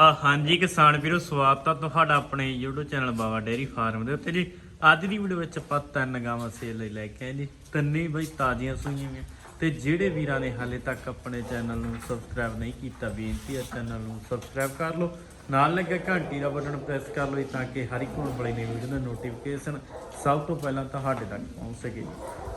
ਆ ਹਾਂਜੀ ਕਿਸਾਨ ਵੀਰੋ, ਸਵਾਗਤ ਆ ਤੁਹਾਡਾ ਆਪਣੇ YouTube channel Baba dairy farm ਦੇ ਉੱਤੇ ਜੀ। ਅੱਜ ਦੀ ਵੀਡੀਓ ਵਿੱਚ ਆਪਾਂ ਤਿੰਨ ਗਾਵਾਂ ਸੇਲ ਲਈ ਲੈ ਕੇ ਆਏ ਜੀ। ਤਿੰਨੇ ਬਈ ਤਾਜ਼ੀਆਂ ਸੂਈਆਂ ਵੀਆਂ ਤੇ ਜਿਹੜੇ ਵੀਰਾਂ ਨੇ ਹਾਲੇ ਤੱਕ ਆਪਣੇ ਚੈਨਲ ਨੂੰ ਸਬਸਕ੍ਰਾਈਬ ਨਹੀਂ ਕੀਤਾ, ਬੇਨਤੀ ਹੈ ਚੈਨਲ ਨੂੰ ਸਬਸਕ੍ਰਾਈਬ ਕਰ ਲਓ। ਨਾਲ ਲੱਗੇ ਘੰਟੀ ਦਾ ਬਟਨ ਪ੍ਰੈਸ ਕਰ ਲਓ ਤਾਂ ਕਿ ਹਰ ਇੱਕ ਹੋਣ ਵਾਲੀ ਨਵੀਂ ਵੀਡੀਓ ਦਾ ਨੋਟੀਫਿਕੇਸ਼ਨ ਸਭ ਤੋਂ ਪਹਿਲਾਂ ਤੁਹਾਡੇ ਤੱਕ ਪਹੁੰਚ ਸਕੇ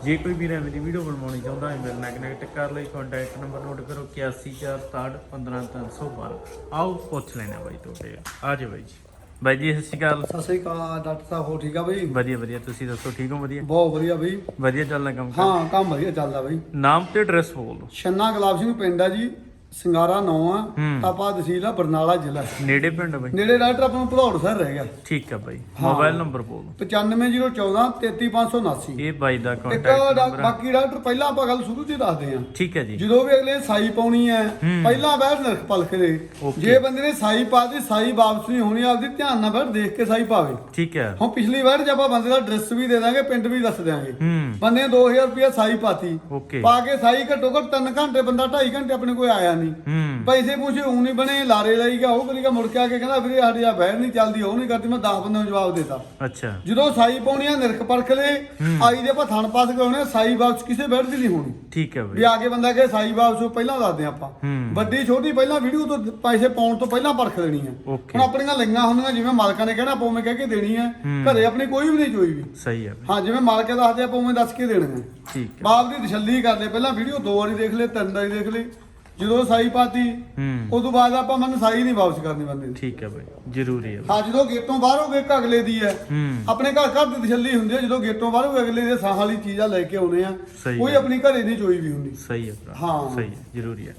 ਜੇ ਕੋਈ ਵੀਰ ਐਵੇਂ ਦੀ ਵੀਡੀਓ ਬਣਵਾਉਣੀ ਚਾਹੁੰਦਾ ਹੈ ਮੇਰੇ ਨਾਲ ਕਨੈਕਟ ਕਰ ਲਈ ਕੰਟੈਕਟ ਨੰਬਰ ਨੋਟ ਕਰੋ 8146615312 ਆਓ ਪੁੱਛ ਲੈਣਾ ਬਾਈ ਤੁਹਾਡੇ। ਆ ਜਾਓ ਬਾਈ ਜੀ। ਬਾਈ ਜੀ ਸਤਿ ਸ਼੍ਰੀ ਅਕਾਲ। ਸਤਿ ਸ੍ਰੀ ਅਕਾਲ ਡਾਕਟਰ ਸਾਹਿਬ ਹੋ ਠੀਕ ਆ ਬਈ? ਵਧੀਆ ਵਧੀਆ। ਤੁਸੀਂ ਦੱਸੋ ਠੀਕ ਹੋ? ਵਧੀਆ? ਬਹੁਤ ਵਧੀਆ ਬਈ। ਵਧੀਆ ਚੱਲਦਾ ਕੰਮ? ਹਾਂ ਕੰਮ ਵਧੀਆ ਚੱਲਦਾ ਬਈ। ਨਾਮ ਤੇ ਐਡਰੈਸ ਬੋਲ ਦਿਓ। ਛੰਨਾ ਗੁਲਾਬ ਸਿੰਘ ਪਿੰਡ ਆ ਜੀ। ਸਿੰਗਾਰਾ ਨੌ ਆ। ਟਾਪਾ ਤਹਿਸੀਲ ਆ ਬਰਨਾਲਾ ਜ਼ਿਲ੍ਹਾ। ਨੇੜੇ ਪਿੰਡ ਬਾਈ? ਨੇੜੇ ਡਾਕਟਰ ਆਪਾਂ ਨੂੰ ਭਦੌੜ ਸ਼ਹਿਰ ਰਹਿ ਗਿਆ। ਠੀਕ ਹੈ ਬਾਈ। ਮੋਬਾਈਲ ਨੰਬਰ ਬੋਲ ਦਿਓ। 95014 33579 ਇਹ ਬਾਈ ਦਾ ਇੱਕ ਕੰਟੈਕਟ ਡਾ- ਨੰਬਰ ਬਾਕੀ ਡਾਕਟਰ ਪਹਿਲਾਂ ਆਪਾਂ ਗੱਲ ਸ਼ੁਰੂ ਚ ਹੀ ਦੱਸਦੇ ਆ ਠੀਕ ਹੈ ਜੀ। ਜਦੋਂ ਵੀ ਅਗਲੇ ਸਾਈ ਪਾਉਣੀ ਹੈ। ਪਹਿਲਾਂ ਬੈਠ ਨਰਖ ਪਲਖ ਦੇ। Okay। ਜੇ ਬੰਦੇ ਨੇ ਸਾਈ ਪਾਤੀ ਸਾਈ ਵਾਪਸ ਨਹੀਂ ਹੋਣੀ ਆਪਦੀ ਧਿਆਨ ਨਾਲ ਬੈਠ ਦੇਖ ਕੇ ਸਾਈ ਪਾਵੇ। ਠੀਕ ਹੈ ਹੁਣ ਪਿਛਲੀ ਵਾਰ ਜੇ ਆਪਾਂ ਬੰਦੇ ਦਾ ਐਡਰੈਸ ਵੀ ਦੇ ਦਾਂਗੇ ਪਿੰਡ ਵੀ ਦੱਸ ਦਿਆਂਗੇ। ਹੂੰ। ਬੰਦੇ ਨੇ 2000 ਰੁਪਇਆ ਸਾਈ ਪਾਤੀ। ਓਕੇ। ਪਾ ਕੇ ਸਾਈ ਘੱਟੋ ਘੱਟ 3 ਘੰਟੇ ਬੰਦਾ 2.5 ਘੰਟੇ ਆਪਣੇ ਕੋਈ ਆਇਆ ਨਹੀਂ। ਹੂੰ ਪੈਸੇ ਪੂਸੇ ਉਹ ਨਹੀਂ ਬਣੇ ਲਾਰੇ ਲਈ ਗਿਆ ਉਹ ਕਰੀਗਾ ਮੁੜ ਕੇ ਆ ਕੇ ਕਹਿੰਦਾ ਵੀਰੇ ਸਾਡੀ ਆ ਬਹਿਰ ਨਹੀਂ ਚੱਲਦੀ ਉਹ ਨਹੀਂ ਕਰਦੀ ਮੈਂ 10 ਬੰਦਿਆਂ ਨੂੰ ਜਵਾਬ ਦੇਤਾ। ਅੱਛਾ। ਜਦੋਂ ਸਾਈ ਪਾਉਣੀ ਆ ਨਿਰਖ ਪਰਖ ਲੈ ਹੂੰ। ਆਈ ਦੇ ਆਪਾਂ ਥਣ ਪਾਸ ਆ, ਸਾਈ ਵਾਪਸ ਕਿਸੇ ਬੈਠ ਦੀ ਨਹੀਂ ਹੋਣੀ। ਠੀਕ ਹੈ ਵੀ ਆ ਕੇ ਬੰਦਾ ਕਹੇ ਸਾਈ ਵਾਪਸ ਉਹ ਪਹਿਲਾਂ ਦੱਸਦੇ ਆਪਾਂ। ਹੂੰ। ਵੱਡੀ ਛੋਟੀ ਪਹਿਲਾਂ ਵੀਡੀਓ ਤੋਂ ਪੈਸੇ ਪਾਉਣ ਤੋਂ ਪਹਿਲਾਂ ਪਰਖ ਲੈਣੀ ਓਕੇ। ਹੁਣ ਆਪਣੀਆਂ ਲਈਆਂ ਹੁੰਦੀਆਂ ਜਿਵੇਂ ਮਾਲਕਾਂ ਨੇ ਕਹਿਣਾ ਆਪਾਂ ਉਵੇਂ ਕਹਿ ਕੇ ਦੇਣੀ ਆ। ਹੂੰ। ਘਰੇ ਆਪਣੀ ਕੋਈ ਵੀ ਨਹੀਂ ਚੋਈ ਵੀ। ਸਹੀ ਹੈ ਹਾਂ ਜਿਵੇਂ ਮਾਲਕੇ ਦੱਸਦੇ ਆਪਾਂ ਉਵੇਂ ਦੱਸ ਕੇ ਦੇਣੀਆਂ ਠੀਕ ਹੈ। ਬਾਪ ਦੀ ਤਸੱਲੀ ਕਰ ਲੈ ਪਹਿਲਾਂ ਵੀਡੀਓ ਦੋ ਵਾਰੀ ਦੇਖ ਲੈ ਤਿੰਨ ਵਾਰੀ ਦੇਖ ਲੈ ਜਦੋਂ ਸਾਈ ਪਾਤੀ ਹੂੰ। ਉਦੋਂ ਬਾਅਦ ਆਪਾਂ ਮਨ ਸਾਈ ਨਹੀਂ ਵਾਪਸ ਕਰਨੀ ਬੰਦੇ ਦੀ। ਠੀਕ ਹੈ ਬਾਈ ਜ਼ਰੂਰੀ ਹੈ ਬਾਈ। ਹਾਂ ਜਦੋਂ ਗੇਟੋਂ ਬਾਹਰ ਹੋ ਗਏ ਅਗਲੇ ਦੀ ਹੈ ਹੂੰ। ਆਪਣੇ ਘਰ ਘਰ ਦੀ ਤਸੱਲੀ ਹੁੰਦੀ ਹੈ ਜਦੋਂ ਗੇਟੋਂ ਬਾਹਰ ਹੋ ਅਗਲੇ ਦੇ ਸਾਹ ਵਾਲੀ ਚੀਜ਼ਾਂ ਲੈ ਕੇ ਆਉਣੇ ਆ ਸਹੀ ਕੋਈ ਹੈ। ਆਪਣੀ ਘਰੇ ਨਹੀਂ ਚੋਈ ਵੀ ਹੁੰਦੀ। ਸਹੀ ਹੈ ਭਰਾ ਹਾਂ। ਸਹੀ ਹੈ ਜ਼ਰੂਰੀ ਹੈ।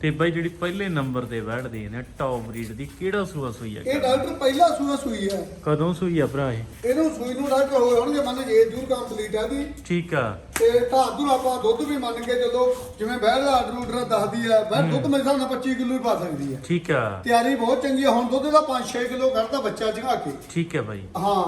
ਤੇ ਬਾਈ ਜਿਹੜੀ ਪਹਿਲੇ ਨੰਬਰ ਤੇ ਬੈਠਦੀ ਨੇ ਟੌਪ ਬਰੀਡ ਦੀ ਕਿਹੜਾ ਸੂਆ ਸੂਈ ਹੈ? ਇਹ ਡਾਕਟਰ ਪਹਿਲਾ ਸੂਆ ਸੂਈ ਹੈ। ਕਦੋਂ ਸੂਈ ਆ ਭਰਾ ਇਹ? ਇਹਨੂੰ ਸੂਈ ਨੂੰ ਡਾਕਟਰ ਹੋਏ ਹੋਣਗੇ ਮੰਨ ਜੇ ਜੂਰ ਕੰਪਲੀਟ ਆ ਦੀ ਠੀਕ ਆ। ਤੇ ਧਾਤੂ ਆਪਾਂ ਦੁੱਧ ਵੀ ਮੰਨ ਕੇ ਚੱਲੋ ਜਿਵੇਂ ਬਹਿਰ ਦਾ ਆਰਡਰ ਆਰਡਰ ਦੱਸਦੀ ਹੈ। ਬਹਿਰ ਦੁੱਧ ਮੇਰੇ ਹਿਸਾਬ ਨਾਲ 25 ਕਿਲੋ ਹੀ ਪਾ ਸਕਦੀ ਹੈ ਠੀਕ ਆ। ਤਿਆਰੀ ਬਹੁਤ ਚੰਗੀ ਹੈ ਹੁਣ ਦੁੱਧ ਦਾ 5-6 ਕਿਲੋ ਕੱਢਦਾ ਬੱਚਾ ਝਗਾ ਕੇ। ਠੀਕ ਹੈ ਬਾਈ। ਹਾਂ।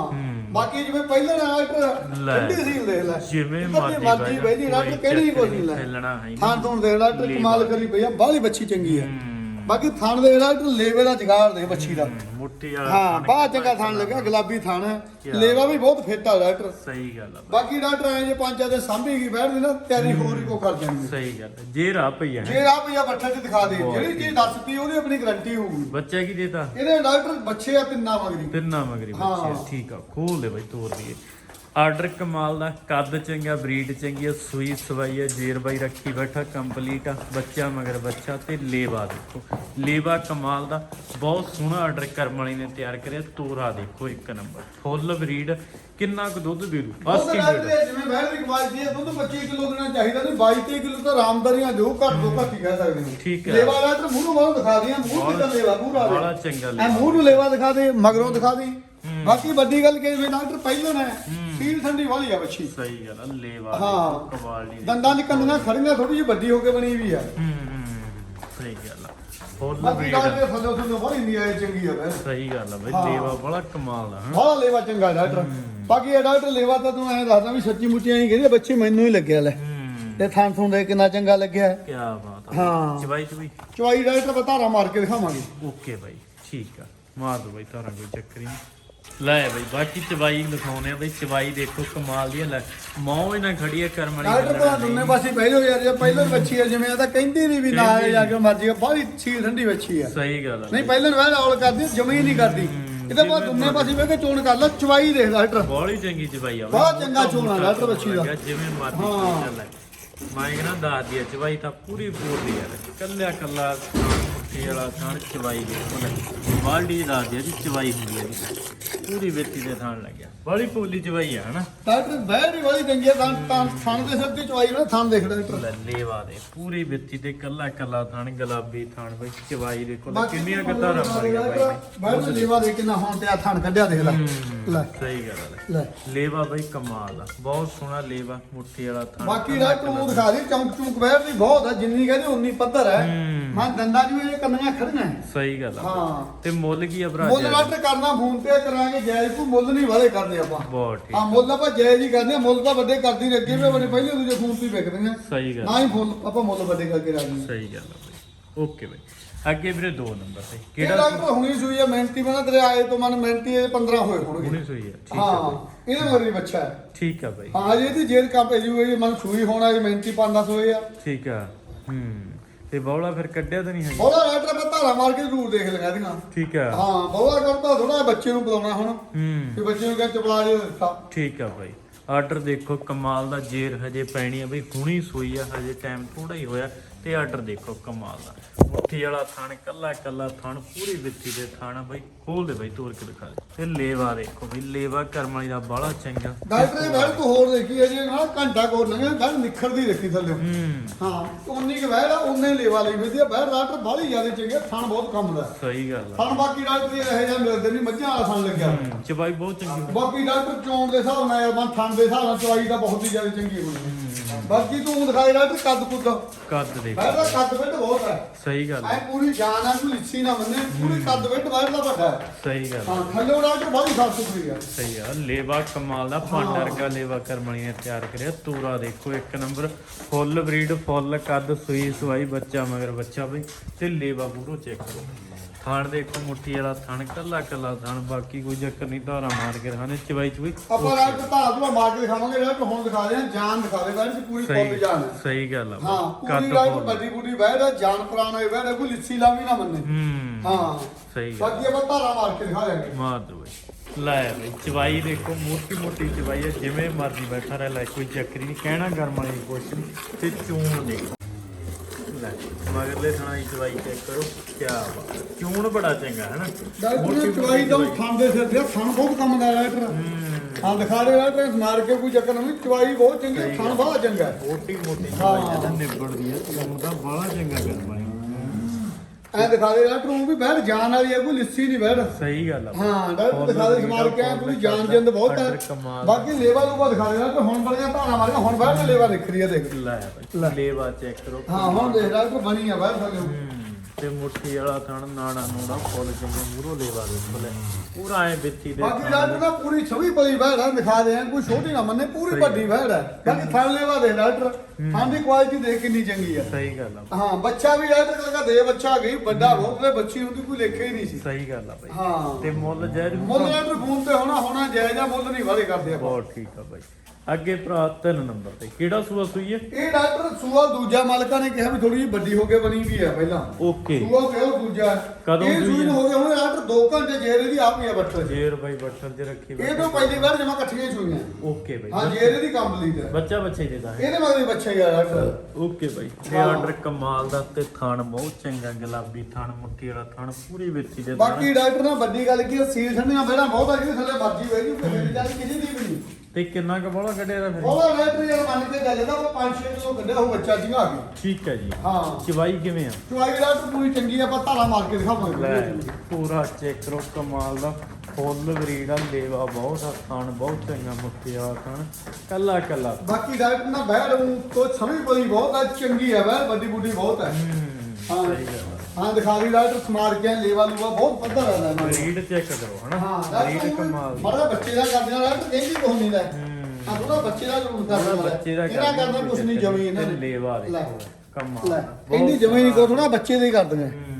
ਬਾਕੀ ਜਿਵੇਂ ਪਹਿਲਾਂ ਡਾਕਟਰ ਲੈ। ਠੰਡੀ ਸੀ ਦੇਖ ਲੈ। ਜਿਵੇਂ ਕਿੱਧਰ ਦੀ ਮਰਜ਼ੀ ਬਹਿਦੀ ਡਾਕਟਰ ਕਿਹੜੀ ਕੁਛ ਨਹੀਂ ਲੈ। ਫੈਲਣਾ ਹੈ ਥਾਂ ਤੋਂ ਦੇ ਡਾਕਟਰ ਕਮਾਲ ਕਰੀ ਪਈ ਆ ਬਾਹਲੀ ਬੱਚੀ ਚੰਗੀ ਹੂੰ। ਬਾਕੀ ਥਾਣ ਦੇ ਡਾਕਟਰ ਲੇਵੇ ਦਾ ਜਗਾੜ ਦੇ ਬੱਚੀ ਦਾ। ਮੁੱਠੀ ਵਾਲਾ ਹਾਂ ਬਾਹਰ ਚੰਗਾ ਥਾਣ ਲੱਗਾ ਗੁਲਾਬੀ ਥਾਣ ਹੈ। ਲੇਵਾ ਵੀ ਬਹੁਤ ਫਿੱਟ ਆ ਡਾਕਟਰ। ਸਹੀ ਗੱਲ ਆ ਬਾਕੀ ਡਾਕਟਰ ਐ ਜੇ ਪੰਜਾਂ ਦੇ ਸਾਂਭੀ ਗਈ ਬੈਠਦੀ ਨਾ ਤਿਆਰੀ ਹੋਰ ਹੀ ਕੋ ਕਰ ਜਾਣੀ ਸਹੀ ਗੱਲ। ਜੇ ਰਾਹ ਪਈ ਜੇ ਆ ਭਈਆ ਬੱਠਾ ਚ ਦਿਖਾ ਦੇ। ਜਿਹੜੀ ਚੀਜ਼ ਦੱਸਤੀ ਉਹਦੀ ਆਪਣੀ ਗਾਰੰਟੀ ਹੋਊਗੀ। ਬੱਚਾ ਕੀ ਦੇਤਾ? ਇਹਦੇ ਡਾਕਟਰ ਬੱਚੇ ਆ ਤਿੰਨਾ ਮਗਰੀ। ਤਿੰਨਾ ਮਗਰੀ ਬੱਚੇ ਆ। ਠੀਕ ਆ। ਖੋਲ ਦੇ ਬਾਈ ਤੋਰ ਦਈਏ। ਆਰਡਰ ਕਮਾਲ ਦਾ ਕੱਦ ਚੰਗਾ ਬਰੀਡ ਚੰਗੀ ਆ ਸੂਈ ਸਵਾਈ ਆ ਜੇਰ ਬਾਈ ਰੱਖੀ ਬੈਠਾ ਕੰਪਲੀਟ ਆ ਬੱਚਾ ਮਗਰ ਬੱਚਾ ਤੇ ਲੇਵਾ ਦੇਖੋ। ਲੇਵਾ ਕਮਾਲ ਦਾ ਬਹੁਤ ਸੋਹਣਾ ਆਰਡਰ ਕਰਮ ਵਾਲੀ ਨੇ ਤਿਆਰ ਕਰਿਆ ਤੋਰਾ ਦੇਖੋ ਇੱਕ ਨੰਬਰ। ਫੁੱਲ ਬਰੀਡ ਕਿੰਨਾ ਕੁ ਦੁੱਧ ਦੇ ਦੂ? ਤਾਂ ਇਹ ਜਿਵੇਂ ਬਹਿਰ ਦੀ ਕੁਆਲਿਟੀ ਹੈ ਦੁੱਧ 25 ਕਿਲੋ ਦੇਣਾ ਚਾਹੀਦਾ ਨਹੀਂ 22 23 ਕਿਲੋ ਤਾਂ ਰਾਮਦਾਰੀਆਂ ਜੋ ਘੱਟ ਤੋਂ ਘੱਟ ਹੀ ਕਹਿ ਸਕਦੇ ਹਾਂ ਠੀਕ ਹੈ। ਲੇਵਾ ਡਾਕਟਰ ਮੂੰਹ ਨੂੰ ਬਾਹਰ ਦਿਖਾ ਦਿਆਂ ਮੂੰਹ ਕਿੱਦਾਂ ਲੇਵਾ ਪੂਰਾ ਬੜਾ ਚੰਗਾ ਲੇਵਾ। ਮੂੰਹ ਨੂੰ ਲੇਵਾ ਦਿਖਾ ਦੇ ਮਗਰੋਂ ਦਿਖਾ ਦੇ। ਬਾਕੀ ਵੱਡੀ ਗੱਲ ਕਿ ਵੀ ਡਾਕਟਰ ਪਹਿਲਾਂ ਨੇ ਸੀਲ ਠੰਡੀ ਵਾਲੀ ਆ ਬੱਚੀ ਸਹੀ ਗੱਲ ਆ ਲੇਵਾ ਹਾਂ। ਕੁਆਲਿਟੀ ਦੰਦਾਂ ਦੀ ਕੰਨਾਂ ਖੜੀਆਂ ਥੋੜੀ ਜਿਹੀ ਵੱਡੀ ਹੋ ਕੇ ਬਣੀ ਵੀ ਆ। ਸਹੀ ਗੱਲ ਆ। ਫੁੱਲ ਬਾਕੀ ਬਰੀਡ ਡਾਕਟਰ ਥੱਲੇ ਥੱਲੇ ਬੜੀ ਨਹੀਂ ਆਏ ਚੰਗੀ ਆ ਸਹੀ ਗੱਲ ਆ ਬਈ। ਲੇਵਾ ਬੜਾ ਕਮਾਲ ਹਾਂ ਬੜਾ ਲੇਵਾ ਚੰਗਾ ਡਾਕਟਰ। ਬਾਕੀ ਇਹ ਡਾਕਟਰ ਲੇਵਾ ਤਾਂ ਤੂੰ ਐਂ ਦੱਸਦਾ ਵੀ ਸੱਚੀ ਮੁੱਚੀ ਐਂ ਕਹਿੰਦੇ ਬੱਚੇ ਮੈਨੂੰ ਹੀ ਲੱਗਿਆ ਲੈ। ਤੇ ਥਾਂ ਥੋਂ ਦੇ ਕਿੰਨਾ ਚੰਗਾ ਲੱਗਿਆ। ਕੀ ਬਾਤ ਆ। ਹਾਂ। ਚਵਾਈ ਚਵਾਈ ਚਵਾਈ ਡਾਕਟਰ ਬਤਾਰਾ ਮਾਰ ਕੇ ਦਿਖਾਵਾਂਗੇ। ਓਕੇ ਬਾਈ ਠੀਕ ਆ। ਮਾਰ ਦੋ ਬਾਈ ਤਾਰਾ ਕੋਈ ਚੱਕਰ ਨਹੀਂ। ਲੈ ਬਾਈ ਬਾਕੀ ਚਵਾਈ ਦਿਖਾਉਨੇ ਆ ਬਾਈ ਚਵਾਈ ਦੇਖੋ ਕਮਾਲ ਦੀ ਆ, ਲੈ। ਮੌਂ ਇਹਨਾਂ ਖੜੀ ਆ ਕਰਮ ਵਾਲੀ ਡਾਕਟਰ ਤਾਂ ਦੋਨੇ ਪਾਸੇ ਪਹਿਲੋ ਯਾਰ ਜੇ ਪਹਿਲੋਂ ਹੀ ਬੱਚੀ ਆ ਜਿਵੇਂ ਆ ਤਾਂ ਕਹਿੰਦੀ ਨਹੀਂ ਵੀ ਨਾ ਕਹਿੰਦੀ ਜਾ ਕੇ ਮਰਜ਼ੀ ਬਾਹਲੀ ਸੀਲ ਠੰਡੀ ਬੱਚੀ ਆ। ਸਹੀ ਗੱਲ ਆ ਨਹੀਂ ਪਹਿਲਾਂ ਵੈਲ ਔਲ ਕਰਦੀ ਜਮੀ ਨਹੀਂ ਕਰਦੀ। ਇਹਦੇ ਬਾਅਦ ਦੋਨੇ ਪਾਸੇ ਬਹਿ ਕੇ ਚੋਣ ਕਰ ਲੈ ਚਵਾਈ ਦੇਖ ਡਾਕਟਰ। ਬੜੀ ਚੰਗੀ ਚਵਾਈ ਆ ਬਹੁਤ ਚੰਗਾ ਚੋਣ ਆ ਡਾਕਟਰ ਬੱਚੀ ਦਾ। ਲੱਗਿਆ, ਜਿਵੇਂ ਹਾਂ। ਚੱਲ ਮੈਂ ਕਹਿੰਦਾ ਦੱਸ ਦੀ ਚਵਾਈ ਤਾਂ ਪੂਰੀ ਪੂਰੀ ਯਾਰ ਕੱਲਿਆ ਕੱਲਾ ਵਾਲਾ ਥਾਣ ਚਵਾਈ ਲੈ ਬਾਲਡੀ ਦੱਸ ਦੀ ਜੀ ਚਵਾਈ ਹੁੰਦੀ ਹੈ ਜੀ। ਪੂਰੀ ਵੇਤੀ ਦੇ ਥਾਣ ਲੱਗਿਆ ਬੜੀ ਪੋਲੀ ਚਵਾਈ ਆ ਹਨਾ? ਡਾਕਟਰ ਵੀ ਵਾਲੀ ਚੰਗੀ ਆ ਤਾਂ ਤਾਂ ਥਣ ਦੇ ਸਿਰ ਤੇ ਚਵਾਈ ਨਾ ਥਣ ਦੇਖ ਡਾਕਟਰ। ਲੇਵਾ ਦੇ। ਪੂਰੀ ਵਿੱਤੀ ਤੇ ਕੱਲਾ ਕੱਲਾ ਥਣ ਗੁਲਾਬੀ ਥਣ ਬਈ ਚਵਾਈ ਦੇਖੋ ਲੈ ਕਿੰਨੀਆਂ ਕਤਾਰਾਂ ਮਾਰੀਆਂ ਬਾਈ। ਨੇ ਵੀ ਲੇਵਾ ਦੇ ਕਿੰਨਾ ਹੁਣ ਤੇ ਆ ਥਣ ਕੱਢਿਆ ਦੇਖ ਲੈ। ਲੈ। ਸਹੀ ਗੱਲ ਹੈ ਲੇਵਾ ਬਈ ਕਮਾਲ ਦਾ ਬਹੁਤ ਸੋਹਣਾ ਲੇਵਾ ਮੁੱਠੀ ਵਾਲਾ ਥਣ ਬਾਕੀ ਡਾਕਟਰ ਉਹ ਦਿਖਾ ਦੇ ਚੌਂਕ ਚੌਂਕ ਬਹਿਰ ਦੀ ਬਹੁਤ ਆ ਜਿੰਨੀ ਕਹਿੰਦੇ ਉਨੀ ਪੱਧਰ ਹੈ। ਮੈਂ ਦੰਦਾਂ ਜਿਵੇਂ ਇਹ ਕੰਨੀਆਂ ਖੜੀਆਂ ਹੈ। ਸਹੀ ਗੱਲ ਆ ਹਾਂ। ਤੇ ਮੁੱਲ ਕੀ ਆ ਭਰਾ ਮੁੱਲ? ਡਾਕਟਰ ਕਰਨਾ ਫੋਨ ਤੇ ਕਰਾਂਗੇ ਜਾਇਜ਼ ਕੋ ਮੁੱਲ ਨਹੀਂ ਵਾਲੇ ਕਰਦੇ ਆਪਾਂ। ਬਹੁਤ ਠੀਕ। ਹਾਂ ਮੁੱਲ ਆਪਾਂ ਜਾਇਜ਼ ਹੀ ਕਰਦੇ ਆ ਮੁੱਲ ਤਾਂ ਵੱਡੇ ਕਰਦੀ ਨੇ ਅੱਗੇ ਵੀ ਵੱਡੇ ਪਹਿਲੇ ਦੂਜੇ ਫੋਨ ਤੇ ਹੀ ਵਿਕਦੇ ਨੇ ਸਹੀ ਗੱਲ ਨਾ ਹੀ ਫੁੱਲ ਆਪਾਂ ਮੁੱਲ ਵੱਡੇ ਕਰਕੇ ਰਾਜੀ ਸਹੀ ਗੱਲ ਆ ਬਈ। ਓਕੇ ਬਈ। ਅੱਗੇ ਵੀਰੇ 2 ਨੰਬਰ ਤੇ। ਕਿਹੜਾ ਕਿਹੜਾ ਡਾਕਟਰ ਹੁਣੀ ਸੂਈ ਹੈ ਮਿਹਨਤੀ ਬਣਾ ਤੇਰੇ ਆਏ ਤੋਂ ਮਨ ਮਿਹਨਤੀ ਇਹ 15 ਹੋਏ ਹੋਣਗੇ। ਹੁਣੇ ਸੋਈ ਹੈ ਠੀਕ ਹਾਂ ਆ ਬਾਈ। ਇਹਦੇ ਮਗਰ ਹੀ ਬੱਚਾ ਹੈ। ਠੀਕ ਆ ਬਾਈ। ਹਾਂ ਜੀ ਇਹਦੀ ਜੇਲ੍ਹ ਕੰਪ ਜੀ ਹੋਈ ਮਨ ਸੂਈ ਹੋਣਾ ਇਹ ਮਿਹਨਤੀ ਪਾਂਦਾ ਸੋਏ ਆ। ਠੀਕ ਆ। ਹੂੰ। ਤੇ ਬੌਲਾ ਫਿਰ ਕੱਢਿਆ ਤਾਂ ਨਹੀਂ ਹੈ ਬੋਲਾ ਡਾਕਟਰ ਆਪਾਂ ਧਾਰਾ ਮਾਰ ਕੇ ਜ਼ਰੂਰ ਦੇਖ ਲਗਾ ਇਹਦੀਆਂ। ਠੀਕ ਆ। ਹਾਂ ਬੋਲਾ ਕਰਦਾ ਥੋੜਾ ਬੱਚੇ ਨੂੰ ਬੁਲਾਉਣਾ ਹੁਣ। ਹੂੰ। ਤੇ ਬੱਚੇ ਨੂੰ ਕਹਿੰਦੇ ਚਪਲਾ ਜੇ ਠੀਕ ਆ ਬਾਈ। ਆਰਡਰ ਦੇਖੋ ਕਮਾਲ ਦਾ ਜੇਰ ਹਜੇ ਪੈਣੀ ਆ। ਬਈ ਹੁਣੀ ਸੋਈ ਆ ਹਜੇ ਟਾਈਮ ਥੋੜਾ ਹੀ ਹੋਇਆ। ਤੇ ਆਰਡਰ ਦੇਖੋ ਕਮਾਲ ਦਾ। ਮੁੱਠੀ ਵਾਲਾ ਥਣ ਕੱਲਾ ਕੱਲਾ ਥਣ ਪੂਰੀ ਵਿੱਥੀ ਦੇ ਥਣ ਬਈ। ਖੋਲ ਦੇ ਬਈ ਤੋੜ ਕੇ ਦਿਖਾ ਦੇ। ਤੇ ਲੇਵਾ ਦੇਖੋ ਬਈ ਲੇਵਾ ਕਰਮ ਵਾਲੀ ਦਾ ਬਾਲਾ ਚੰਗਾ। ਡਾਕਟਰ ਇਹ ਬੈਠ ਤੋਂ ਹੋਰ ਦੇਖੀ ਹੈ ਜੇ ਨਾਲ ਘੰਟਾ ਕੋਲ ਲੰਘਿਆ ਗੱਲ ਨਿਖਰਦੀ ਦੇਖੀ ਥੱਲੇ। ਹੂੰ। ਉਨੀ ਕੁ ਆ ਉਨੇ ਲੇਵਾ ਲਈ ਵਧੀਆ ਬਹਿੜ ਡਾਕਟਰ ਬਾਹਲੀ ਜ਼ਿਆਦਾ ਚੰਗੇ ਥਣ ਬਹੁਤ ਕੰਮ ਦਾ। ਸਹੀ ਗੱਲ ਆ। ਥਣ ਬਾਕੀ ਡਾਕਟਰ ਇਹ ਜਿਹਾ ਮਿਲਦੇ ਨਹੀਂ ਮੱਝਾਂ ਵਾਲਾ ਥਣ ਲੱਗਿਆ। ਚਬਾਈ ਬਹੁਤ ਚੰਗੀ ਬਾਕੀ ਡਾਕਟਰ ਚੋਣ ਦੇ ਹਿਸਾਬ ਨਾਲ ਥਣ ਦੇ ਹਿਸਾਬ ਨਾਲ ਚਵਾਈ ਤਾਂ ਬਹੁਤ ਹੀ ਜ਼ਿਆਦਾ ਚੰਗੀ ਹੋਣੀ ਬਾਕੀ ਤੂੰ ਦਿਖਾਈ ਡਾਕਟਰ ਕੱਦ ਕੁੱਦ। ਕੱਦ ਦੇਖੋ ਬਹਿੜ ਦਾ ਕੱਦ ਵਿੱਡ ਬਹੁਤ ਹੈ। ਸਹੀ ਗੱਲ ਐ ਆ, ਪੂਰੀ ਜਾਨ ਆ ਕੋਈ ਲਿੱਸੀ ਨਾ ਮੰਨੇ ਪੂਰੀ ਕੱਦ ਵਿੱਡ ਬਹਿੜ ਦਾ ਵੱਡਾ ਹੈ। ਸਹੀ ਗੱਲ ਹਾਂ। ਥੱਲੇ ਡਾਕਟਰ ਬਾਹਲੀ ਸਾਫ਼ ਸੁਥਰੀ ਆ। ਸਹੀ ਆ ਲੇਵਾ ਕਮਾਲ ਦਾ ਭਾਂਡਾ ਵਰਗਾ ਲੇਵਾ ਕਰਮ ਵਾਲੀ ਨੇ ਤਿਆਰ ਕਰਿਆ ਤੂਰਾ ਦੇਖੋ ਇੱਕ ਨੰਬਰ ਫੁੱਲ ਬਰੀਡ ਫੁੱਲ ਕੱਦ ਸੂਈ ਸਵਾਈ ਬੱਚਾ ਮਗਰ ਬੱਚਾ ਬਈ ਤੇ ਲੇਵਾ ਪੂਰੋ ਚੈੱਕ ਕਰੋ। ਥਣ ਦੇਖੋ ਮੁੱਠੀ ਵਾਲਾ ਥਣ ਕੱਲਾ ਕੱਲਾ ਥਣ ਬਾਕੀ ਕੋਈ ਚੱਕਰ ਨਹੀਂ ਧਾਰਾ ਮਾਰ ਕੇ ਰਹਾਨੇ ਚਵਾਈ ਚਵਾਈ ਆਪਾਂ ਡਾਕਟਰ ਧਾਰ ਧੁਰਾ ਮਾਰ ਕੇ ਦਿਖਾਵਾਂਗੇ ਡਾਕਟਰ ਹੁਣ ਦਿਖਾ ਰਹੇ ਹਾਂ ਜਾਨ ਦਿਖਾ ਦੇ ਬੈਠ ਪੂਰੀ ਸਹੀ ਜਾਨ। ਸਹੀ ਗੱਲ ਆ ਹਾਂ ਬਈ, ਪੂਰੀ ਫੁੱਲ। ਵੱਡੀ ਬੁੱਢੀ ਆ ਜਾਨ ਪ੍ਰਾਣ ਹੋਏ ਆ, ਕੋਈ ਲਿੱਸੀ ਲਾਵੀ ਨਾ ਮੰਨੇ। ਹੂੰ ਸਹੀ ਗੱਲ ਬਾਕੀ ਆਪਾਂ ਧਾਰਾ ਮਾਰ ਕੇ ਦਿਖਾ ਦਿਆਂਗੇ। ਮਾਰ ਦੋ ਬਈ। ਲੈ ਬਈ ਚਵਾਈ ਦੇਖੋ ਮੋਟੀ ਮੋਟੀ ਚਵਾਈ ਹੈ ਜਿਵੇਂ ਮਰਜ਼ੀ ਬੈਠਾ ਰਹਿ ਲੈ ਕੋਈ ਚੱਕਰ ਨਹੀਂ ਕਹਿਣਾ ਗਰਮ ਵਾਲੀ ਕੁਛ ਨਹੀਂ ਤੇ ਚੂਣ ਦੇਖੋ। ਲੈ ਮਗਰਲੇ ਥਣਾ ਦੀ ਚਵਾਈ ਚੈੱਕ ਕਰੋ ਕੀ ਬਾਤ ਚੂਣ ਬੜਾ ਚੰਗਾ ਹੈ ਨਾ? ਡਾਕਟਰ ਚਵਾਈ ਤਾਂ ਖਾਂਦੇ ਸਿਰ ਤੇ ਖਾਣ ਬਹੁਤ ਕੰਮ ਦਾ ਡਾਕਟਰ। ਹਾਂ। ਦਿਖਾ ਰਹੇ ਡਾਕਟਰ ਮਾਰ ਕੇ ਕੋਈ ਚੱਕਰ ਨਹੀਂ ਚਵਾਈ ਬਹੁਤ ਚੰਗੀ ਖਾਣ ਬਹੁਤ ਚੰਗਾ। ਮੋਟੀ ਮੋਟੀ ਚਵਾਈ ਜਦ ਨਿਬੜਦੀ ਹੈ ਚੂਣ ਦਾ ਬੜਾ ਚੰਗਾ ਵਾਲੀ ਐਂ ਦਿਖਾ ਦੇ ਡਾਕਟਰ ਉਹ ਵੀ ਬਹਿੜ ਜਾਨ ਵਾਲੀ ਹੈ ਕੋਈ ਲਿੱਸੀ ਨਹੀਂ ਬਹਿੜ ਸਹੀ ਗੱਲ ਆ। ਹਾਂ ਡਾਕਟਰ ਦਿਖਾ ਦੇ ਸਮਾਰ ਕੇ ਪੂਰੀ ਜਾਨ ਜਿੰਦ ਬਹੁਤ ਹੈ। ਬਾਕੀ ਲੇਵਾ ਲੂਵਾ ਦਿਖਾ ਦੇ ਡਾਕਟਰ ਹੁਣ ਬੜੀਆਂ ਧਾਰਾਂ ਮਾਰੀਆਂ ਹੁਣ ਬਹਿੜ ਤੇ ਲੇਵਾ ਦਿਖ ਰਹੀ ਹੈ ਦੇਖ। ਲੈ ਲੇਵਾ ਚੈੱਕ ਕਰੋ। ਹਾਂ ਹੁਣ ਦੇਖ ਡਾਕਟਰ ਬਣੀ ਆ ਥੱਲੇ ਹੂੰ, ਤੇ ਮੁੱਠੀ ਵਾਲਾ ਥਣ ਨਾੜਾ ਨੂੜਾ ਫੁੱਲ ਚੰਗੇ ਮੂਰੋ ਲੇਵਾ ਦੇਖੋ ਲੈ। ਪੂਰਾ ਐ ਬਿੱਤੀ ਦੇ ਬਾਕੀ ਥਣ ਦਾ ਪੂਰੀ ਛਵੀ ਬੜੀ ਬਹਿੜ ਹੈ ਦਿਖਾ ਦੇ ਕੋਈ ਛੋਟੀ ਨਾ ਮੰਨੇ ਪੂਰੀ ਵੱਡੀ ਬਹਿੜ ਹੈ। ਬਾਕੀ ਥਣ ਲੇਵਾ ਦੇ ਡਾਕਟਰ। ਥਣ ਦੀ ਕੁਆਲਿਟੀ ਦੇਖ ਕਿੰਨੀ ਚੰਗੀ ਹੈ ਸਹੀ ਗੱਲ ਆ ਹਾਂ ਬੱਚਾ ਵੀ ਡਾਕਟਰ ਕਹਿੰਦਾ ਦੇ ਬੱਚਾ ਗਈ ਵੱਡਾ ਬਹੁਤ ਤੇ ਬੱਚੀ ਹੁੰਦੀ ਕੋਈ ਲੇਖੇ ਹੀ ਨਹੀਂ ਸੀ। ਸਹੀ ਗੱਲ ਆ ਬਾਈ। ਹਾਂ। ਤੇ ਮੁੱਲ ਜੈਜ ਮੁੱਲ ਡਾਕਟਰ ਫੋਨ ਤੇ ਹੋਣਾ ਹੋਣਾ ਜਾਇਜ਼ ਆ ਮੁੱਲ ਨਹੀਂ ਵਾਲੇ ਕਰਦੇ ਆਪਾਂ। ਬਹੁਤ ਠੀਕ ਆ ਬਾਈ। ਅੱਗੇ ਭਰਾ ਤਿੰਨ ਨੰਬਰ ਤੇ। ਕਿਹੜਾ ਸੂਆ ਸੂਈ ਹੈ? ਇਹ ਡਾਕਟਰ ਸੂਆ ਦੂਜਾ ਮਾਲਕਾਂ ਨੇ ਕਿਹਾ ਵੀ ਥੋੜੀ ਜਿਹੀ ਵੱਡੀ ਹੋ ਕੇ ਬਣੀ ਵੀ ਹੈ ਪਹਿਲਾਂ। ਓਕੇ। ਸੂਆ ਕਿਹਾ ਦੂਜਾ। ਹੈ। ਕਦੋਂ ਇਹ ਸੂਈ ਹੈ? ਹੋ ਗਿਆ ਹੁਣ ਡਾਕਟਰ 2 ਘੰਟੇ ਜੇਰੇ ਦੀ ਆਪ ਹੀ ਚ। ਜੇਰ ਬਾਈ ਬੱਠਲ ਤੇ ਰੱਖੀ ਇਹ ਤੋਂ ਪਹਿਲੀ ਵਾਰ ਜਮਾ ਇਕੱਠੀਆਂ ਹੀ ਸੂਈਆਂ। ਓਕੇ ਬਾਈ। ਹਾਂ ਜੇਰੇ ਦੀ ਕੰਪਲੀਟ ਹੈ ਬੱਚਾ ਬੱਚੇ ਦੇ ਦਾ ਹੈ। ਇਹਦੇ ਮਗਰ ਹੀ ਬੱਚਾ ਹੀ ਆ ਡਾਕਟਰ। ਓਕੇ ਬਾਈ। ਇਹ ਹਾਂ। ਆਰਡਰ ਕਮਾਲ ਦਾ ਤੇ ਥਣ ਬਹੁਤ ਚੰਗਾ ਗੁਲਾਬੀ ਥਣ ਮੁੱਠੀ ਵਾਲਾ ਥਣ ਪੂਰੀ ਵਿੱਤੀ ਦੇ ਬਾਕੀ ਡਾਕਟਰ ਨੇ ਵੱਡੀ ਗੱਲ ਕੀ ਸੀਲ ਠੰਡੀਆਂ ਬੈਠਾ ਬਹੁਤ ਆ ਜਿਹਦੇ ਥੱਲੇ ਮਰਜ਼ੀ ਕਿਸੇ ਦੀ ਗੱਲ ਕਿਸੇ ਦੀ ਵੀ ਨਹੀਂ। ਤੇ ਕਿੰਨਾ ਕੁ ਬੋਲਾ ਕੱਢਿਆ ਦਾ ਫਿਰ? ਉਹਦਾ ਡਾਕਟਰ ਯਾਰ ਮੰਨ ਕੇ ਚੱਲ ਜਾਂਦਾ ਉਹ 5-6 ਕਿਲੋ ਕੱਢਿਆ ਉਹ ਬੱਚਾ ਜਿਹਾ ਆ ਕੇ ਠੀਕ ਹੈ ਜੀ। ਹਾਂ। ਚਵਾਈ ਕਿਵੇਂ ਆ? ਚੁਆਈ ਡਾਕਟਰ ਪੂਰੀ ਚੰਗੀ ਆ ਆਪਾਂ ਧਾਰਾ ਮਾਰ ਕੇ ਲੈ ਦਿਖਾਵਾਂਗੇ। ਜੀ, ਪੂਰਾ ਚੈੱਕ ਕਰੋ ਕਮਾਲ ਦਾ। ਫੁੱਲ ਬਰੀਡ ਆ ਲੇਵਾ ਬਹੁਤ ਥਣ ਬਹੁਤ ਚੰਗਾ ਵਾਲਾ ਥਣ। ਕੱਲਾ ਕੱਲਾ। ਬਾਕੀ ਡਾਕਟਰ ਨਾ ਬਹਿੜ ਨੂੰ ਤੋਂ ਸਮਝ ਬੜੀ ਬਹੁਤ ਆ ਚੰਗੀ ਆ ਬਹਿੜ ਵੱਡੀ ਬੁੱਢੀ ਬਹੁਤ ਹੈ ਹਾਂ ਹਾਂ। ਸਹੀ ਗੱਲ ਆ। ਹਾਂ ਦਿਖਾ ਦੀ ਡਾਕਟਰ ਸਮਾਰ ਕੇ ਲੇਵਾ ਲੂਵਾ ਬਹੁਤ ਪੱਧਰ ਰਹਿੰਦਾ ਇਹਨਾਂ ਦਾ ਬਰੀਡ ਚੈੱਕ ਕਰੋ ਹਨਾ? ਹਾਂ ਡਾਕਟਰ ਕਮਾਲ ਦੀ। ਬੜਾ ਬੱਚੇ ਦਾ ਕਰਦੇ ਆ ਡਾਕਟਰ ਕਹਿੰਦੀ ਕੋਈ ਨਹੀਂ ਲੈ। ਹੂੰ। ਆ ਥੋੜਾ ਬੱਚੇ ਦਾ ਜ਼ਰੂਰ ਕਰਦਾ ਬੱਚੇ ਦਾ ਇਹਨਾਂ ਕਰਦਾ ਕੁਛ ਨਹੀਂ ਜਮੀ ਇਹਨਾਂ ਨੇ ਲੇਵਾ। ਦੇਖੋ ਕਮਾਲ ਦਾ। ਕਹਿੰਦੀ ਜਮੀ ਨਹੀਂ ਕੋ ਥੋੜਾ ਬੱਚੇ ਦੇ ਹੀ ਕਰਦੀਆਂ ਹੂੰ।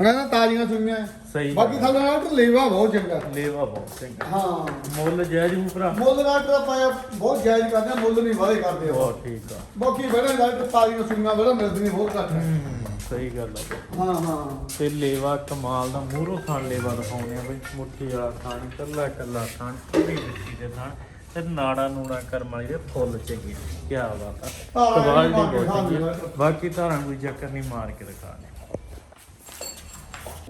ਉਹਨਾਂ ਦਾ ਤਾਜ਼ੀਆਂ ਸੁਈਆਂ। ਸਹੀ ਬਾਕੀ ਥੱਲੇ ਡਾਕਟਰ ਲੇਵਾ ਬਹੁਤ ਚੰਗਾ। ਲੇਵਾ ਬਹੁਤ ਚੰਗਾ। ਹਾਂ। ਮੁੱਲ ਜਾਇਜ਼ ਹੂ ਭਰਾ। ਮੁੱਲ ਡਾਕਟਰ ਆਪਾਂ ਬਹੁਤ ਜਾਇਜ਼ ਕਰਦੇ ਮੁੱਲ ਨਹੀਂ ਵਾਲੇ ਕਰਦੇ ਬਹੁਤ ਠੀਕ ਆ। ਬਾਕੀ ਬੜੇ ਡਾਕਟਰ ਤਾਜ਼ੀਆਂ ਸੁਈਆਂ ਬੜਾ ਮਿਲਦੀਆਂ ਬਹੁਤ ਘੱਟ ਹੈ ਹੂੰ। ਸਹੀ ਗੱਲ ਆ। ਹਾਂ ਹਾਂ। ਤੇ ਲੇਵਾ ਕਮਾਲ ਦਾ ਮੂਹਰੋਂ ਥਾਣ ਲੇਵਾ ਦਿਖਾਉਂਦੇ ਆ ਬਈ ਮੁੱਠੀ ਵਾਲਾ ਥਾਣ ਕੱਲਾ ਕੱਲਾ ਥਾਣ ਪੂਰੀ ਮਿੱਟੀ ਦੇ ਥਾਣ ਤੇ ਨਾੜਾ ਨੂੜਾ ਕਰਮ ਵਾਲੀ ਦੇ ਫੁੱਲ ਚੰਗੇ ਕੀ ਬਾਤ ਆ। ਨਹੀਂ ਦੀ ਬਹੁਤ ਚੰਗੀ ਆ। ਬਾਕੀ ਧਾਰਾਂ ਕੋਈ ਚੱਕਰ ਨਹੀਂ ਮਾਰ ਕੇ ਦਿਖਾ ਦੇ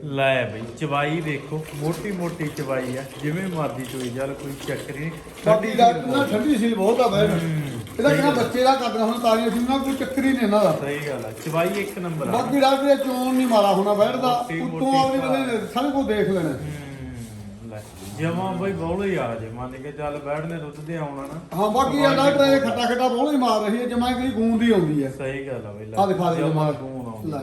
ਲੈ ਬਈ ਚਵਾਈ ਦੇਖੋ ਮੋਟੀ ਮੋਟੀ ਚਵਾਈ ਆ ਜਿਵੇਂ ਮਰਦੀ ਚੋਈ ਚੱਲ ਕੋਈ ਚੱਕਰ ਨਹੀਂ। ਬਾਕੀ ਨਾਲ ਠੰਡੀ ਸੀ ਬਹੁਤ ਆ ਬੈਠ ਹੂੰ। ਇਹਦਾ ਕਿਹੜਾ ਬੱਚੇ ਦਾ ਕਰਦਾ ਹੁਣ ਤਾਜ਼ੀਆਂ ਸੁਈਆਂ ਕੋਈ ਚੱਕਰ ਹੀ ਨਹੀਂ ਇਹਨਾਂ ਦਾ। ਸਹੀ ਗੱਲ ਆ ਚਵਾਈ ਇੱਕ ਨੰਬਰ ਆ। ਬਾਕੀ ਡਾਕਟਰ ਇਹ ਚੋਣ ਨਹੀਂ ਮਾਰਾ ਹੋਣਾ ਬੈਠਦਾ। ਮੋਟੀ- ਉੱਤੋਂ ਮੋਟੀ ਆਪਣੀ ਬੰਦੇ ਨੇ ਸਾਰੇ ਕੁਝ ਦੇਖ ਲੈਣਾ। ਹੂੰ, ਲੈ ਜਮਾ ਬਈ ਬੌਲੇ ਹੀ ਆ ਜੇ ਮੰਨ ਕੇ ਚੱਲ ਬੈਠਨੇ ਦੁੱਧ ਤੇ ਆਉਣਾ ਨਾ। ਹਾਂ ਬਾਕੀ ਇਹ ਡਾਕਟਰ ਇਹ ਖੱਟਾ ਖੱਟਾ ਬਹੁਤ ਹੀ ਮਾਰ ਰਹੀ ਹੈ ਜਮਾ ਕਿ ਗੂੰਦ ਹੀ ਆਉਂਦੀ ਹੈ। ਸਹੀ ਗੱਲ ਆ ਬਈ ਆਹ ਦਿਖਾ ਦੇ ਜਮਾ ਜਮਾਂ। ਗੂਣ ਆਉਂਦੀ ਲੈ।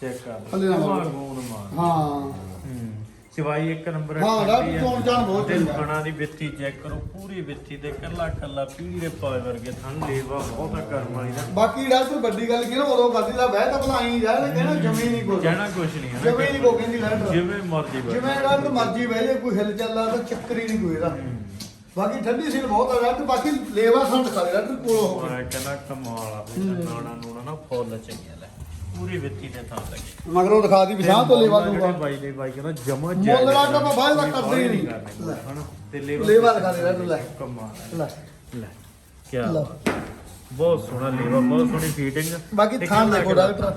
ਚੈੱਕ ਕਰ। ਥੱਲੇ ਨਾ ਜਮਾ ਮਾਰ। ਗੂਣ ਮਾਰ। ਹਾਂ। ਹੂੰ। ਚਵਾਈ ਇੱਕ ਨੰਬਰ ਹਾਂ, ਆ। ਚੋਣ ਚਾਣ ਬਹੁਤ ਤੇ ਚੰਗਾ। ਥਣਾ ਦੀ ਵਿੱਥੀ ਚੈੱਕ ਕਰੋ ਪੂਰੀ ਵਿੱਥੀ ਤੇ ਕੱਲਾ ਕੱਲਾ ਪੀੜੀ ਦੇ ਪਾਵੇ ਵਰਗੇ ਥਣ ਲੇਵਾ ਬਹੁਤ ਕਰਮ ਵਾਲੀ ਦਾ। ਬਾਕੀ ਡਾਕਟਰ ਵੱਡੀ ਗੱਲ ਕੀ ਨਾ ਉਦੋਂ ਕਰਦੀ ਦਾ ਬਹਿ ਤਾਂ ਭਲਾਈ ਜਾ ਨਾ ਕਹਿਣਾ ਜਮੀ ਨਹੀਂ ਕੋਈ। ਕਹਿਣਾ ਕੁਛ ਨਹੀਂ ਹੈ ਜਮੀ ਨਹੀਂ ਕੋਈ ਕਹਿੰਦੀ ਡਾਕਟਰ ਜਿਵੇਂ ਮਰਜ਼ੀ ਬੈਠ ਜਿਵੇਂ ਡਾਕਟਰ ਮਰਜ਼ੀ ਬਹਿ ਜੇ ਕੋਈ ਹਿਲ ਚੱਲਦਾ ਤਾਂ ਚੱਕਰ ਹੀ ਨਹੀਂ ਕੋਈ ਇਹਦਾ। ਬਾਕੀ ਠੰਡੀ ਸੀਲ ਬਹੁਤ ਆ ਡਾਕਟਰ ਬਾਕੀ ਲੇਵਾ ਖਾ ਲੈ ਡਾਕਟਰ ਕੋਲ ਹੋ ਮੈਂ ਕਹਿੰਦਾ ਕਮਾਲ ਆ ਨਾਣਾ ਨੂਣਾ ਨਾ ਫੁੱਲ ਚੰਗੀਆਂ ਪੂਰੀ ਵਿੱਥੀ ਤੇ ਥਾਂ ਲੱਗੀ ਮਗਰੋਂ ਦਿਖਾ ਦੀ ਵਿਸ਼ਾਹ ਤੋਂ ਲੇਵਾ ਦੂਗਾ ਬਾਈ ਦੇ ਬਾਈ ਕਹਿੰਦਾ ਜਮਾ ਮੁੱਲ ਦਾ ਤਾਂ ਆਪਾਂ ਬਾਹਰ ਦਾ ਕਰਦੇ ਹੀ ਨਹੀਂ। ਲੈ। ਹਨਾ? ਤੇ ਲੇਵਾ ਲੇਵਾ ਦਿਖਾ ਦੇ ਡਾਕਟਰ ਲੈ। ਕਮਾਲ। ਲੈ। ਲੈ ਕੀ ਲੈ। ਬਹੁਤ ਸੋਹਣਾ ਲੇਵਾ ਬਹੁਤ ਸੋਹਣੀ ਫੀਟਿੰਗ ਬਾਕੀ ਥਾਣ ਦੇਖੋ ਡਾਕਟਰ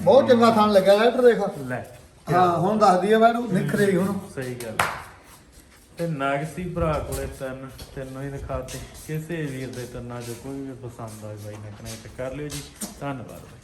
ਬਹੁਤ ਚੰਗਾ ਥਾਣ ਲੱਗਿਆ ਡਾਕਟਰ ਦੇਖ। ਲੈ ਹਾਂ ਹੁਣ ਦੱਸਦੀ ਆ ਮੈਨੂੰ ਨਿਖਰੇ ਹੀ ਹੁਣ। ਸਹੀ ਗੱਲ। ਤੇ ਨਾਗਸੀ ਭਰਾ ਕੋਲੇ ਤਿੰਨ ਤਿੰਨੋਂ ਹੀ ਦਿਖਾਤੇ ਕਿਸੇ ਵੀਰ ਦੇ ਤਿੰਨਾਂ ਚੋਂ ਕੋਈ ਵੀ ਪਸੰਦ ਆਏ ਬਾਈ ਨੇ ਕਨੈਕਟ ਕਰ ਲਿਓ ਜੀ। ਧੰਨਵਾਦ ਬਾਈ।